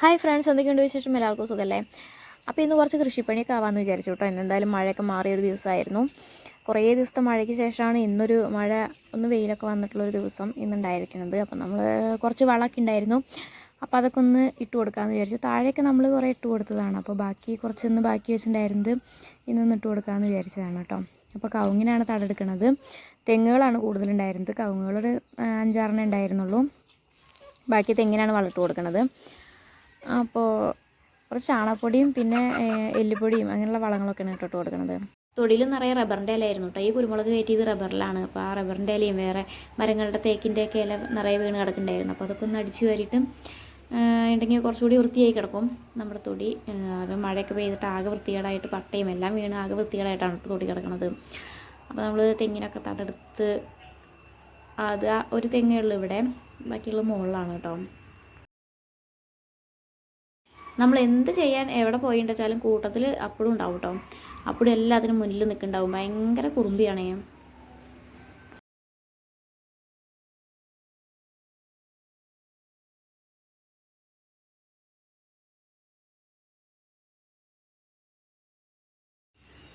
Hi friends എന്തൊക്കെയുണ്ട് വിശേഷം? എല്ലാവർക്കും സുഖമല്ലേ അപ്പോൾ ഇന്ന് കുറച്ച് കൃഷിപ്പണിയൊക്കെ ആവാമെന്ന് വിചാരിച്ചു കേട്ടോ. എന്തായാലും മഴയൊക്കെ മാറിയൊരു ദിവസമായിരുന്നു. കുറേ ദിവസത്തെ മഴയ്ക്ക് ശേഷമാണ് ഇന്നൊരു മഴ ഒന്ന് വെയിലൊക്കെ വന്നിട്ടുള്ളൊരു ദിവസം ഇന്നുണ്ടായിരിക്കുന്നത്. അപ്പോൾ നമ്മൾ കുറച്ച് വളമൊക്കെ ഉണ്ടായിരുന്നു. അപ്പോൾ അതൊക്കെ ഒന്ന് ഇട്ട് കൊടുക്കാമെന്ന് വിചാരിച്ചു. താഴെയൊക്കെ നമ്മൾ കുറേ ഇട്ട് കൊടുത്തതാണ്. അപ്പോൾ ബാക്കി കുറച്ചൊന്ന് ബാക്കി വെച്ചിട്ടുണ്ടായിരുന്നത് ഇന്നൊന്ന് ഇട്ട് കൊടുക്കാമെന്ന് വിചാരിച്ചതാണ് കേട്ടോ. അപ്പോൾ കവുങ്ങിനാണ് തടെടുക്കുന്നത് തെങ്ങുകളാണ് കൂടുതലുണ്ടായിരുന്നത്. കവുങ്ങുകളൊരു അഞ്ചാറെണ്ണം ഉണ്ടായിരുന്നുള്ളൂ. ബാക്കി തെങ്ങിനാണ് വളമിട്ട് കൊടുക്കുന്നത് അപ്പോൾ കുറച്ച് ചാണകപ്പൊടിയും പിന്നെ എല്ലുപൊടിയും അങ്ങനെയുള്ള വളങ്ങളൊക്കെയാണ് ഇട്ടിട്ട് കൊടുക്കുന്നത് തൊടിയിൽ നിറയെ റബ്ബറിന്റെ ഇലയായിരുന്നു കേട്ടോ ഈ കുരുമുളക് കയറ്റിയത് റബ്ബറിലാണ്. അപ്പോൾ ആ റബ്ബറിന്റെ ഇലയും വേറെ മരങ്ങളുടെ തേക്കിന്റെ ഒക്കെ ഇല നിറയെ വീണ് കിടക്കുന്നുണ്ടായിരുന്നു. അപ്പോൾ അതൊക്കെ ഒന്ന് അടിച്ചു വാരിയിട്ട് ഉണ്ടെങ്കിൽ കുറച്ചുകൂടി വൃത്തിയായി കിടക്കും. നമ്മുടെ തൊടി അത് മഴയൊക്കെ പെയ്തിട്ട് ആകെ വൃത്തികേടായിട്ട് പട്ടയും എല്ലാം വീണ് ആകെ വൃത്തികേടായിട്ടാണ് തൊടി കിടക്കുന്നത് അപ്പോൾ നമ്മൾ തെങ്ങിനൊക്കെ തടെടുത്ത് അത് ഒരു തെങ്ങേ ഉള്ളൂ ഇവിടെ. ബാക്കിയുള്ള മുകളിലാണ് കേട്ടോ നമ്മൾ എന്ത് ചെയ്യാൻ എവിടെ പോയിണ്ടെച്ചാലും കൂട്ടത്തിൽ അപ്പോഴും ഉണ്ടാവും കേട്ടോ അപ്പോഴും എല്ലാത്തിനും മുന്നിൽ നിൽക്കുന്നുണ്ടാവും. ഭയങ്കര കുറുമ്പിയാണേ.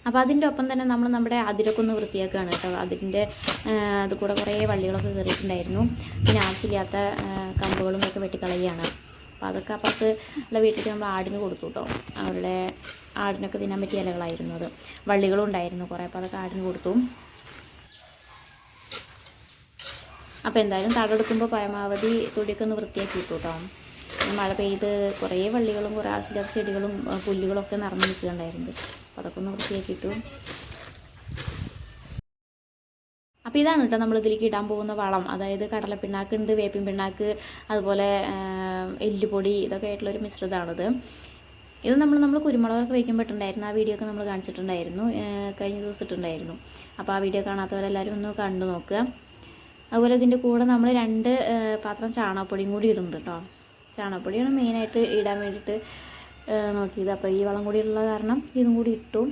അപ്പോൾ അതിന്റെ ഒപ്പം തന്നെ നമ്മൾ നമ്മുടെ അതിരൊക്കെ ഒന്ന് വൃത്തിയാക്കുകയാണ് കേട്ടോ അതിന്റെ അത് കൂടെ കുറേ വള്ളികളൊക്കെ കയറിയിട്ടുണ്ടായിരുന്നു പിന്നെ ആവശ്യമില്ലാത്ത കമ്പുകളും ഒക്കെ വെട്ടിക്കളയുകയാണ്. അപ്പോൾ അതൊക്കെ അപ്പുറത്ത് ഉള്ള വീട്ടിലേക്ക് നമ്മൾ ആടിന് കൊടുത്തു കേട്ടോ അവരുടെ ആടിനൊക്കെ തിന്നാൻ പറ്റിയ ഇലകളായിരുന്നു അത്. വള്ളികളും ഉണ്ടായിരുന്നു കുറേ അപ്പോൾ അതൊക്കെ ആടിന് കൊടുത്തു. അപ്പോൾ എന്തായാലും തടെടുക്കുമ്പോൾ പരമാവധി തൊടിയൊക്കെ ഒന്ന് വൃത്തിയാക്കി ഇട്ടു കേട്ടോ മഴ പെയ്ത് കുറേ വള്ളികളും കുറേ ആവശ്യമില്ലാത്ത ചെടികളും പുല്ലുകളൊക്കെ നിറഞ്ഞു നിൽക്കുന്നുണ്ടായിരുന്നു അപ്പോൾ അതൊക്കെ ഒന്ന് വൃത്തിയാക്കിയിട്ടു അപ്പോൾ ഇതാണ് കേട്ടോ നമ്മൾ ഇതിലേക്ക് ഇടാൻ പോകുന്ന വളം. അതായത് കടലപ്പിണ്ണാക്ക് ഉണ്ട് വേപ്പിൻ പിണ്ണാക്ക് അതുപോലെ എല്ലുപൊടി ഇതൊക്കെ ആയിട്ടുള്ളൊരു മിശ്രിതമാണിത് ഇത് നമ്മൾ നമ്മൾ കുരുമുളകൊക്കെ വയ്ക്കാൻ പറ്റുന്നുണ്ടായിരുന്നു ആ വീഡിയോ ഒക്കെ നമ്മൾ കാണിച്ചിട്ടുണ്ടായിരുന്നു. കഴിഞ്ഞ ദിവസം ഇട്ടുണ്ടായിരുന്നു അപ്പോൾ ആ വീഡിയോ കാണാത്തവരെല്ലാവരും ഒന്ന് കണ്ടു നോക്കുക അതുപോലെ ഇതിന്റെ കൂടെ നമ്മൾ രണ്ട് പാത്രം ചാണകപ്പൊടിയും കൂടി ഇടുന്നുണ്ട് കേട്ടോ ചാണകപ്പൊടിയാണ് മെയിനായിട്ട് ഇടാൻ വേണ്ടിയിട്ട് നോക്കിയത്. അപ്പോൾ ഈ വളം കൂടി ഉള്ള കാരണം ഇതും കൂടി ഇട്ടു.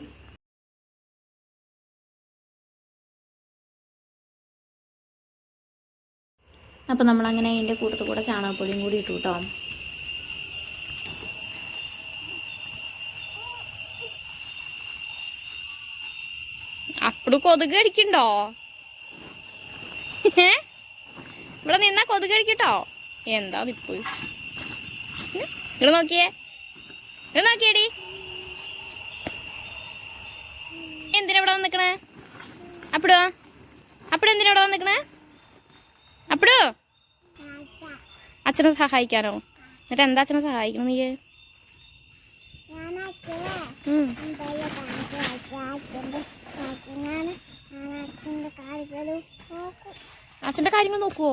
അപ്പോൾ നമ്മളങ്ങനെ അതിന്റെ കൂട്ടത്തിൽ കൂടെ ചാണകപ്പൊടിയും കൂടി ഇട്ടു കേട്ടോ അപ്പോഴും കൊതുക് കടിക്കണ്ടോ? ഇവിടെ നിന്നാ കൊതുക് കടിക്കട്ടോ? എന്താ ഇപ്പൊ ഇവിടെ നോക്കിയേ. ഇവിടെ നോക്കിയേടി. എന്തിനാ ഇവിടെ വന്നിക്കണേ? അപ്പിടോ? അപ്പഴെന്തിനാ ഇവിടെ വന്നിക്കണേ? അപ്പിടോ അച്ഛനെ സഹായിക്കാനോ? എന്നിട്ട് എന്താ അച്ഛനെ സഹായിക്കണം നീ അച്ഛന്റെ കാര്യങ്ങൾ നോക്കുവോ?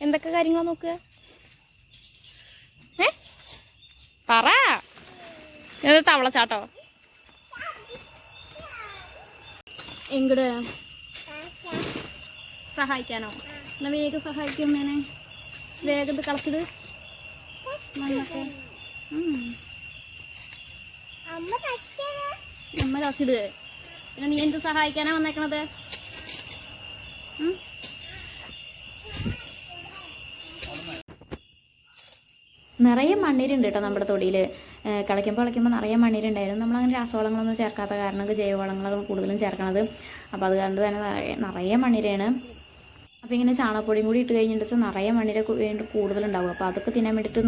എന്തൊക്കെ കാര്യങ്ങളാ നോക്കുക? ഏ? പറ. തവളച്ചാട്ടോ. എങ്ങടെ സഹായിക്കാനോ? എന്നാ വേഗം സഹായിക്കും മേനെ. വേഗം ഇത് കളച്ചിട്. മണ്ണൊക്കെ. അമ്മ കളച്ചിട്. പിന്നെ നീ എന്ത് സഹായിക്കാനാ വന്നേക്കണത്? നിറയെ മണ്ണീരുണ്ട് കേട്ടോ നമ്മുടെ തൊടിയിൽ കളിക്കുമ്പോൾ കളിക്കുമ്പോൾ നിറയെ മണ്ണീരുണ്ടായിരുന്നു. നമ്മളങ്ങനെ രാസവളങ്ങളൊന്നും ചേർക്കാത്ത കാരണം ജൈവവളങ്ങളൊക്കെ ജൈവവളങ്ങളാണ് കൂടുതലും ചേർക്കണത്. അപ്പോൾ അത് കണ്ട് തന്നെ നിറയെ- നിറയെ മണ്ണീരയാണ് അപ്പോൾ ഇങ്ങനെ ചാണകപ്പൊടിയും കൂടി ഇട്ട് കഴിഞ്ഞിട്ട് നിറയെ മണ്ണിര വേണ്ടി കൂടുതലുണ്ടാവും. അപ്പോൾ അതൊക്കെ തിന്നാൻ വേണ്ടിയിട്ട്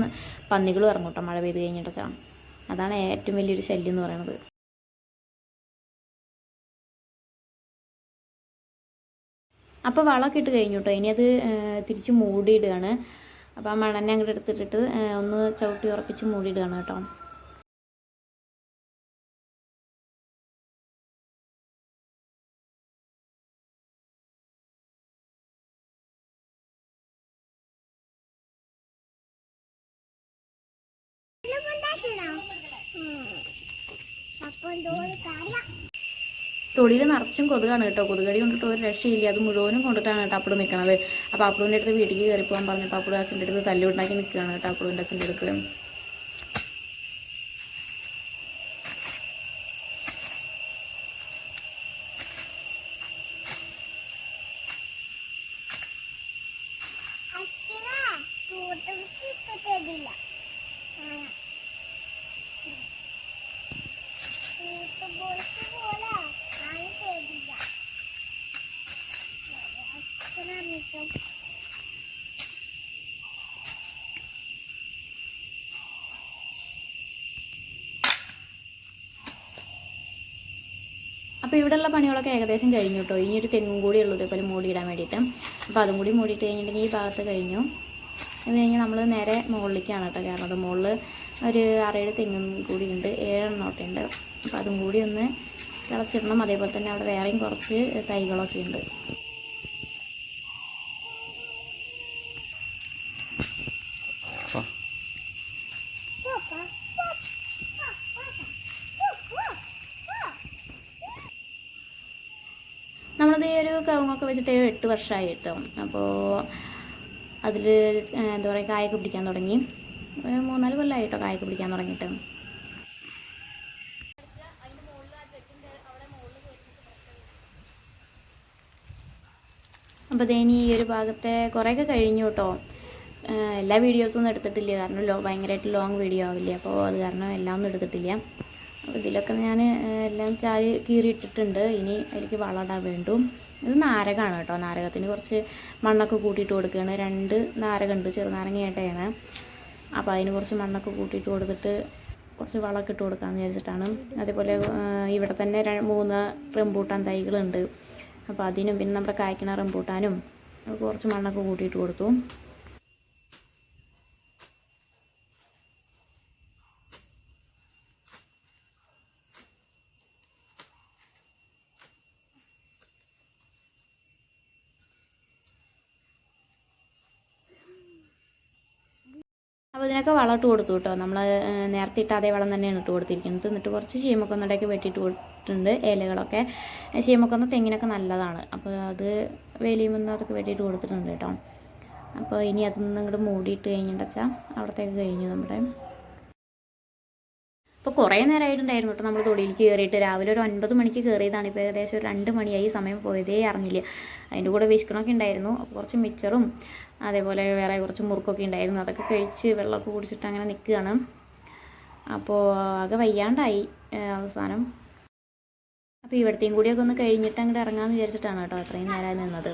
പന്നികൾ ഇറങ്ങും കേട്ടോ മഴ പെയ്ത് കഴിഞ്ഞിട്ട് അതാണ് ഏറ്റവും വലിയൊരു ശല്യം എന്ന് പറയുന്നത്. അപ്പോൾ വളമൊക്കെ ഇട്ട് കഴിഞ്ഞു കേട്ടോ ഇനി അത് തിരിച്ച് മൂടിയിടുകയാണ്. അപ്പോൾ ആ മണ്ണെണ്ണ അങ്ങോട്ട് എടുത്തിട്ടിട്ട് ഒന്ന് ചവിട്ടി ഉറപ്പിച്ച് മൂടിയിടുകയാണ് കേട്ടോ തൊടിയിൽ നിറച്ചും കൊതുകാണ് കേട്ടോ. കൊതുകടി കൊണ്ടിട്ട് ഒരു രക്ഷയില്ല. അത് മുഴുവനും കൊണ്ടിട്ടാണ് കേട്ടോ അപ്പുറം നിൽക്കണത് അപ്പോൾ അപ്പുറത്തിന്റെ അടുത്ത് വീട്ടിലേക്ക് കയറി പോകാൻ പറഞ്ഞപ്പോൾ അപ്പുറം അച്ഛന്റെ അടുത്ത് തല്ലുണ്ടാക്കി നിൽക്കുകയാണ് കേട്ടോ. അപ്പുറത്തിന്റെ അച്ഛന്റെ അടുത്ത്. അപ്പോൾ ഇവിടെയുള്ള പണികളൊക്കെ ഏകദേശം കഴിഞ്ഞു കേട്ടോ ഇനി ഒരു തെങ്ങും കൂടി ഉള്ളൂ ഇതേപോലെ മൂടിയിടാൻ വേണ്ടിയിട്ട്. അപ്പോൾ അതും കൂടി മൂടിയിട്ട് കഴിഞ്ഞിട്ടുണ്ടെങ്കിൽ ഈ ഭാഗത്ത് കഴിഞ്ഞു. അത് കഴിഞ്ഞ് നമ്മൾ നേരെ മുകളിലേക്കാണ് കേട്ടോ കയറുന്നത് മുകളിൽ ഒരു ആറേഴ് തെങ്ങും കൂടി ഉണ്ട് ഏഴെണ്ണോട്ടം ഉണ്ട്. അപ്പോൾ അതും കൂടി ഒന്ന് തിളച്ചിടണം. അതേപോലെ തന്നെ അവിടെ വേറെയും കുറച്ച് തൈകളൊക്കെ ഉണ്ട് നമ്മളത് ഈ ഒരു കവുങ്ങൊക്കെ വെച്ചിട്ട് എട്ട് വർഷമായി കേട്ടോ അപ്പോൾ അതിൽ എന്താ പറയുക കായൊക്കെ പിടിക്കാൻ തുടങ്ങി. മൂന്നാൽ കൊല്ലമായി കേട്ടോ കായൊക്കെ പിടിക്കാൻ തുടങ്ങിയിട്ട്. അപ്പോൾ ഇതേനി ഈ ഒരു ഭാഗത്തെ കുറേയൊക്കെ കഴിഞ്ഞു കേട്ടോ എല്ലാ എല്ലാ വീഡിയോസൊന്നും എടുത്തിട്ടില്ല. കാരണം ലോ ഭയങ്കരമായിട്ട് ലോങ് വീഡിയോ ആവില്ലേ. അപ്പോൾ അത് കാരണം എല്ലാം ഒന്നും എടുത്തിട്ടില്ല. ഇതിലൊക്കെ ഞാൻ എല്ലാം ചാരി കീറിയിട്ടിട്ടുണ്ട്. ഇനി അതിലേക്ക് വളമിടാൻ വേണ്ടും. ഇത് നാരകമാണ് കേട്ടോ. നാരകത്തിന് കുറച്ച് മണ്ണൊക്കെ കൂട്ടിയിട്ട് കൊടുക്കുകയാണ്. രണ്ട് നാരകമുണ്ട് ചെറുനാരങ്ങയായിട്ടാണ് അപ്പോൾ അതിന് കുറച്ച് മണ്ണൊക്കെ കൂട്ടിയിട്ട് കൊടുത്തിട്ട് കുറച്ച് വളമൊക്കെ ഇട്ട് കൊടുക്കാമെന്ന് വിചാരിച്ചിട്ടാണ്. അതേപോലെ ഇവിടെ തന്നെ മൂന്ന് റംബൂട്ടാൻ തൈകളുണ്ട്. അപ്പോൾ അതിനും പിന്നെ നമ്മുടെ കായ്ക്കണ റംബൂട്ടാനും കുറച്ച് മണ്ണൊക്കെ കൂട്ടിയിട്ട് കൊടുത്തു. അപ്പോൾ ഇതിനൊക്കെ വളം ഇട്ട് കൊടുത്തു കേട്ടോ. നമ്മൾ നേരത്തെ ഇട്ട അതേ വളം തന്നെയാണ് ഇട്ട് കൊടുത്തിരിക്കുന്നത്. എന്നിട്ട് കുറച്ച് ചീമക്കൊന്നടയൊക്കെ വെട്ടിയിട്ട് കൊടുത്തിട്ടുണ്ട് ഇലകളൊക്കെ. ചീമക്കൊന്ന തെങ്ങിനൊക്കെ നല്ലതാണ്. അപ്പോൾ അത് വേലിയുമെന്ന് അതൊക്കെ വെട്ടിയിട്ട് കൊടുത്തിട്ടുണ്ട് കേട്ടോ. അപ്പോൾ ഇനി അതൊന്നും ഇങ്ങോട്ട് മൂടിയിട്ട് കഴിഞ്ഞിട്ട് വെച്ചാൽ അവിടത്തേക്ക് കഴിഞ്ഞു നമ്മുടെ അപ്പോൾ കുറേ നേരമായിട്ടുണ്ടായിരുന്നു കേട്ടോ നമ്മൾ തൊടിയിലേക്ക് കയറിയിട്ട് രാവിലെ ഒരു ഒൻപത് മണിക്ക് കയറിയതാണ് ഇപ്പോൾ ഏകദേശം ഒരു രണ്ട് മണിയായി. സമയം പോയതേ അറിഞ്ഞില്ല. അതിന്റെ കൂടെ വിശക്കണമൊക്കെ ഉണ്ടായിരുന്നു. അപ്പോൾ കുറച്ച് മിച്ചറും അതേപോലെ വേറെ കുറച്ച് മുറുക്കൊക്കെ ഉണ്ടായിരുന്നു. അതൊക്കെ കഴിച്ച് വെള്ളമൊക്കെ കുടിച്ചിട്ട് അങ്ങനെ നിൽക്കുകയാണ്. അപ്പോൾ ആകെ വയ്യാണ്ടായി അവസാനം. അപ്പോൾ ഇവിടത്തെയും കൂടിയൊക്കെ ഒന്ന് കഴിഞ്ഞിട്ട് അങ്ങോട്ട് ഇറങ്ങാമെന്ന് വിചാരിച്ചിട്ടാണ് കേട്ടോ അത്രയും നേരം നിന്നത്.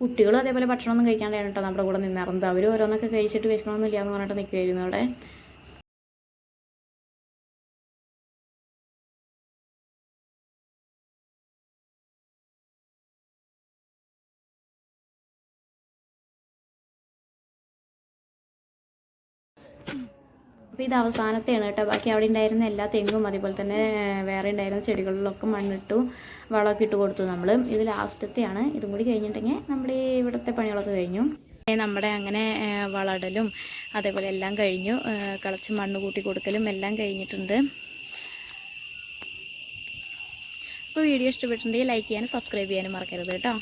കുട്ടികളും അതേപോലെ ഭക്ഷണമൊന്നും കഴിക്കാണ്ടായിരുന്നു കേട്ടോ. നമ്മുടെ കൂടെ നിന്നിറങ്ങുന്നത് അവർ ഓരോന്നൊക്കെ കഴിച്ചിട്ട് വിശക്കണമെന്നില്ല എന്ന് പറഞ്ഞിട്ട് നിൽക്കുമായിരുന്നു അവിടെ. അപ്പോൾ ഇത് അവസാനത്തെയാണ് കേട്ടോ. ബാക്കി അവിടെ ഉണ്ടായിരുന്ന എല്ലാ തെങ്ങും അതേപോലെ തന്നെ വേറെ ഉണ്ടായിരുന്ന ചെടികളിലൊക്കെ മണ്ണിട്ടു വളമൊക്കെ ഇട്ട് കൊടുത്തു നമ്മൾ ഇത് ലാസ്റ്റത്തെയാണ്. ഇതും കൂടി കഴിഞ്ഞിട്ടുണ്ടെങ്കിൽ നമ്മുടെ ഇവിടുത്തെ പണികളൊക്കെ കഴിഞ്ഞു. നമ്മുടെ അങ്ങനെ വളടലും അതേപോലെ എല്ലാം കഴിഞ്ഞു. കളച്ച് മണ്ണ് കൂട്ടി കൊടുക്കലും എല്ലാം കഴിഞ്ഞിട്ടുണ്ട്. അപ്പോൾ വീഡിയോ ഇഷ്ടപ്പെട്ടിട്ടുണ്ടെങ്കിൽ ലൈക്ക് ചെയ്യാനും സബ്സ്ക്രൈബ് ചെയ്യാനും മറക്കരുത് കേട്ടോ.